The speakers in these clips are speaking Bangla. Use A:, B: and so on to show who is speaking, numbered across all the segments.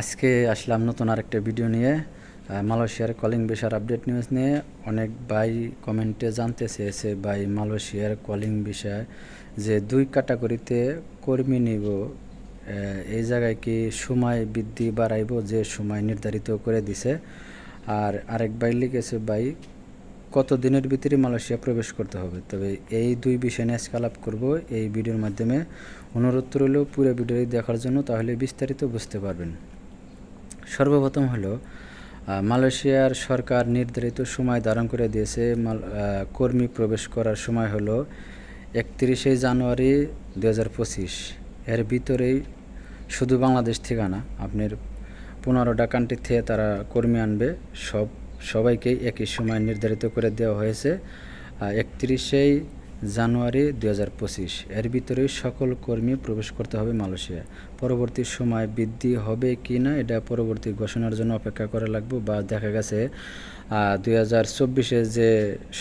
A: আজকে আসলাম নতুন আরেকটা ভিডিও নিয়ে মালয়েশিয়ার কলিং ভিসার আপডেট নিউজ নিয়ে। অনেক ভাই কমেন্টে জানতে চেয়েছে ভাই, মালয়েশিয়ার কলিং বিষয় যে দুই ক্যাটাগরিতে কর্মী নিব এই জায়গায় কি সময় বৃদ্ধি বাড়াইব, যে সময় নির্ধারিত করে দিছে। আর আরেক ভাই লিখেছে, ভাই কত দিনের ভিতরে মালয়েশিয়া প্রবেশ করতে হবে? তবে এই দুই বিষয় নিয়ে আজকে আলাপ করব। এই ভিডিওর মাধ্যমে অনুরোধ রইল পুরো ভিডিওটি দেখার জন্য, তাহলে বিস্তারিত বুঝতে পারবেন। সর্বপ্রথম হলো মালয়েশিয়ার সরকার নির্ধারিত সময় ধারণ করে দিয়েছে কর্মী প্রবেশ করার সময় হলো একত্রিশে জানুয়ারি দু হাজার পঁচিশ। এর ভিতরেই শুধু বাংলাদেশ ঠিকানা, আপনার পনেরোটা কান্ট্রি থেকে তারা কর্মী আনবে, সব, সবাইকেই একই সময় নির্ধারিত করে দেওয়া হয়েছে। একত্রিশেই জানুয়ারি দু হাজার পঁচিশ। এর ভিতরেই সকল কর্মী প্রবেশ করতে হবে মালয়েশিয়া। পরবর্তী সময় বৃদ্ধি হবে কি না, এটা পরবর্তী ঘোষণার জন্য অপেক্ষা করা লাগবে বা দেখা গেছে দুই হাজার চব্বিশে যে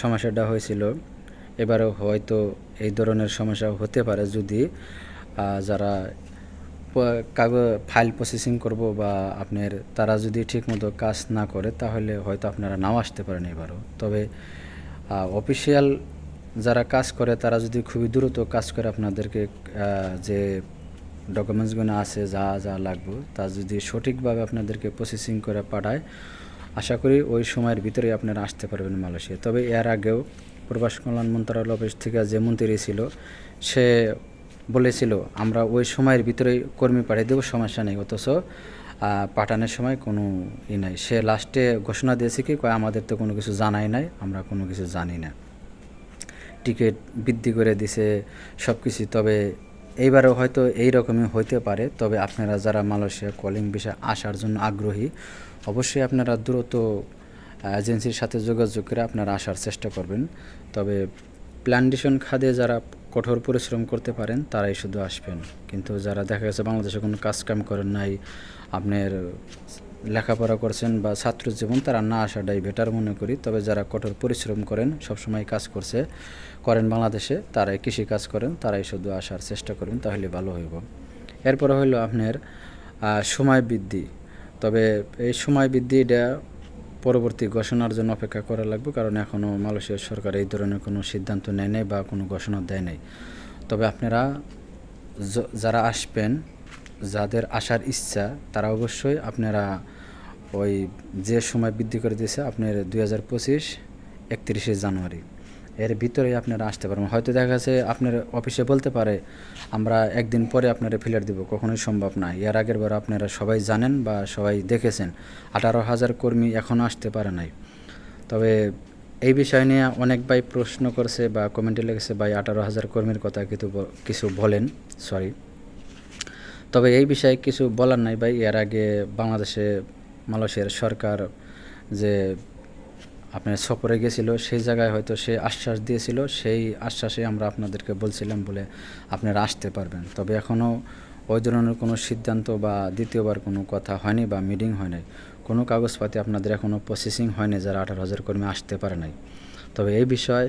A: সমস্যাটা হয়েছিল, এবারও হয়তো এই ধরনের সমস্যা হতে পারে যদি যারা কাগজ, ফাইল প্রসেসিং করব বা আপনার, তারা যদি ঠিকমতো কাজ না করে, তাহলে হয়তো আপনারা নাও আসতে পারেন এবারও। তবে অফিসিয়াল যারা কাজ করে, তারা যদি খুবই দ্রুত কাজ করে আপনাদেরকে যে ডকুমেন্টসগুলো আছে, যা যা লাগবে, তা যদি সঠিকভাবে আপনাদেরকে প্রসেসিং করে পাঠায়, আশা করি ওই সময়ের ভিতরে আপনারা আসতে পারবেন মালয়েশিয়া। তবে এর আগেও প্রবাস কল্যাণ মন্ত্রণালয় অফিস থেকে যে মন্ত্রী ছিল, সে বলেছিল, আমরা ওই সময়ের ভিতরেই কর্মী পাঠিয়ে দেবো, সমস্যা নেই। অথচ পাঠানোর সময় কোনো ই নাই। সে লাস্টে ঘোষণা দিয়েছে কি, কয়, আমাদের তো কোনো কিছু জানাই নাই, আমরা কোনো কিছু জানি না। টিকিট বৃদ্ধি করে দিছে সব কিছু তবে এইবারও হয়তো এই রকমই হইতে পারে। তবে আপনারা যারা মালয়েশিয়া কলিং বিষয়ে আসার জন্য আগ্রহী, অবশ্যই আপনারা দ্রুত এজেন্সির সাথে যোগাযোগ করে আপনারা আসার চেষ্টা করবেন। তবে প্ল্যান্টেশন খাদে যারা কঠোর পরিশ্রম করতে পারেন, তারাই শুধু আসবেন। কিন্তু যারা দেখা গেছে বাংলাদেশে কোনো কাজকাম করেন নাই, আপনার লেখাপড়া করছেন বা ছাত্র জীবন, তারা না আসাটাই বেটার মনে করি। তবে যারা কঠোর পরিশ্রম করেন, সবসময় কাজ করছে, করেন বাংলাদেশে, তারাই কৃষি কাজ করেন, তারাই শুধু আসার চেষ্টা করবেন তাহলে ভালো হইব। এরপরে হইল আপনার সময় বৃদ্ধি। তবে এই সময় বৃদ্ধি এটা পরবর্তী ঘোষণার জন্য অপেক্ষা করা লাগবে, কারণ এখনও মালয়েশিয়ার সরকার এই ধরনের কোনো সিদ্ধান্ত নেয় নাই বা কোনো ঘোষণা দেয় নাই। তবে আপনারা যারা আসবেন, যাদের আসার ইচ্ছা, তারা অবশ্যই আপনারা ওই যে সময় বৃদ্ধি করে দিয়েছে আপনার দুই হাজার পঁচিশ একত্রিশে জানুয়ারি। এর ভিতরে আপনারা আসতে পারবেন। হয়তো দেখা যাচ্ছে আপনার অফিসে বলতে পারে, আমরা একদিন পরে আপনারা ফিলার দিব। কখনোই সম্ভব না। এর আগের বার আপনারা সবাই জানেন বা সবাই দেখেছেন, আঠারো হাজার কর্মী এখনও আসতে পারে নাই। তবে এই বিষয় নিয়ে অনেক ভাই প্রশ্ন করছে বা কমেন্টে লেগেছে ভাই, আঠারো হাজার কর্মীর কথা কিন্তু কিছু বলেন। সরি। তবে এই বিষয়ে কিছু বলার নাই ভাই। এর আগে বাংলাদেশে মালয়েশিয়ার সরকার যে আপনার সফরে গেছিল, সেই জায়গায় হয়তো সে আশ্বাস দিয়েছিল, সেই আশ্বাসে আমরা আপনাদেরকে বলছিলাম বলে আপনারা আসতে পারবেন। তবে এখনও ওই ধরনের কোনো সিদ্ধান্ত বা দ্বিতীয়বার কোনো কথা হয়নি বা মিটিং হয় নাই। কোনো কাগজপাতি আপনাদের এখনও প্রসেসিং হয়নি যারা আঠারো হাজার কর্মী আসতে পারে নাই। তবে এই বিষয়ে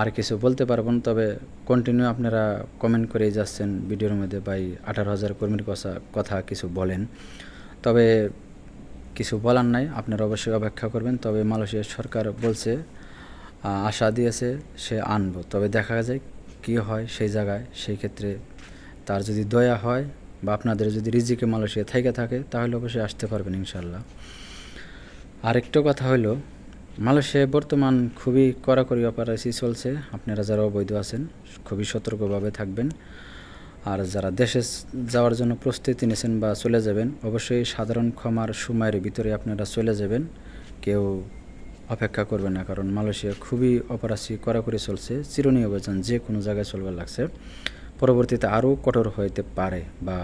A: আর কিছু বলতে পারবেন তবে কন্টিনিউ আপনারা কমেন্ট করেই যাচ্ছেন, ভিডিওর মধ্যে ভাই আঠারো হাজার কর্মীর কথা কথা কিছু বলেন। তবে কিছু বলার নাই, আপনারা অবশ্যই অপেক্ষা করবেন। তবে মালয়েশিয়ার সরকার বলছে আশা দিয়েছে সে আনব। তবে দেখা যায় কি হয় সেই জায়গায়, সেই ক্ষেত্রে তার যদি দয়া হয় বা আপনাদের যদি রিজিকে মালয়েশিয়া থেকে থাকে, তাহলে অবশ্যই আসতে পারবেন ইনশাল্লাহ আরেকটা কথা হলো, মালয়েশিয়ায় বর্তমান খুবই কড়াকড়ি অপারেসি চলছে। আপনারা যারা অবৈধ আছেন, খুবই সতর্কভাবে থাকবেন। আর যারা দেশে যাওয়ার জন্য প্রস্তুতি নিয়েছেন বা চলে যাবেন, অবশ্যই সাধারণ ক্ষমার সময়ের ভিতরে আপনারা চলে যাবেন। কেউ অপেক্ষা করবে না, কারণ মালয়েশিয়া খুবই অপরাসি কড়াকড়ি চলছে। চিরুনি অভিযান যে কোনো জায়গায় চলবার লাগছে। পরবর্তীতে আরও কঠোর হইতে পারে বা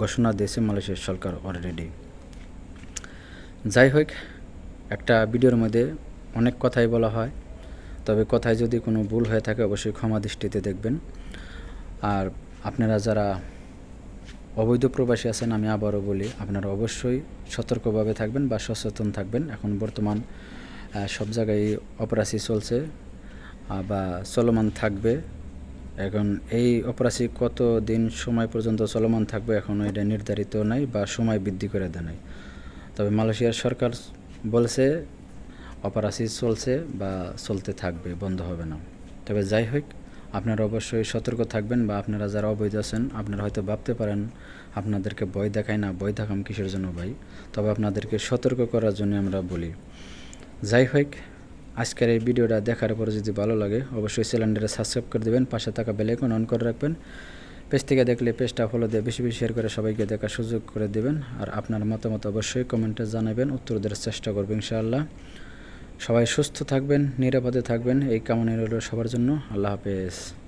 A: ঘোষণা দিয়েছে মালয়েশিয়ার সরকার অলরেডি যাই হোক, একটা ভিডিওর মধ্যে অনেক কথাই বলা হয়। তবে কথায় যদি কোনো ভুল হয়ে থাকে, অবশ্যই ক্ষমা দৃষ্টিতে দেখবেন। আর আপনারা যারা অবৈধ প্রবাসী আছেন, আমি আবারও বলি, আপনারা অবশ্যই সতর্কভাবে থাকবেন বা সচেতন থাকবেন। এখন বর্তমান সব জায়গায় অপরাসি চলছে বা চলমান থাকবে। এখন এই অপরাশি কত দিন সময় পর্যন্ত চলমান থাকবে এখন এটা নির্ধারিত নাই বা সময় বৃদ্ধি করে দেয় নাই। তবে মালয়েশিয়ার সরকার বলছে অপরাশি চলছে বা চলতে থাকবে, বন্ধ হবে না। তবে যাই হোক আপনারা অবশ্যই সতর্ক থাকবেন বা আপনারা যারা অবৈধ আছেন, আপনারা হয়তো ভাবতে পারেন, আপনাদেরকে ভয় দেখায় না, ভয় দেখাম কিসের জন্য ভাই? তবে আপনাদেরকে সতর্ক করার জন্য আমরা বলি। যাই হোক, আজকের এই ভিডিওটা দেখার পরে যদি ভালো লাগে, অবশ্যই চ্যানেলটা সাবস্ক্রাইব করে দেবেন, পাশে থাকা বেলাইকন অন করে রাখবেন। পেজ থেকে দেখলে পেজটা ফলো দিয়ে বেশি বেশি শেয়ার করে সবাইকে দেখার সুযোগ করে দেবেন। আর আপনার মতামত অবশ্যই কমেন্টে জানাবেন, উত্তর দেওয়ার চেষ্টা করব ইনশাআল্লাহ। সবাই সুস্থ থাকবেন নিরাপদে থাকবেন এই কামনা রইল সবার জন্য। আল্লাহ হাফেজ।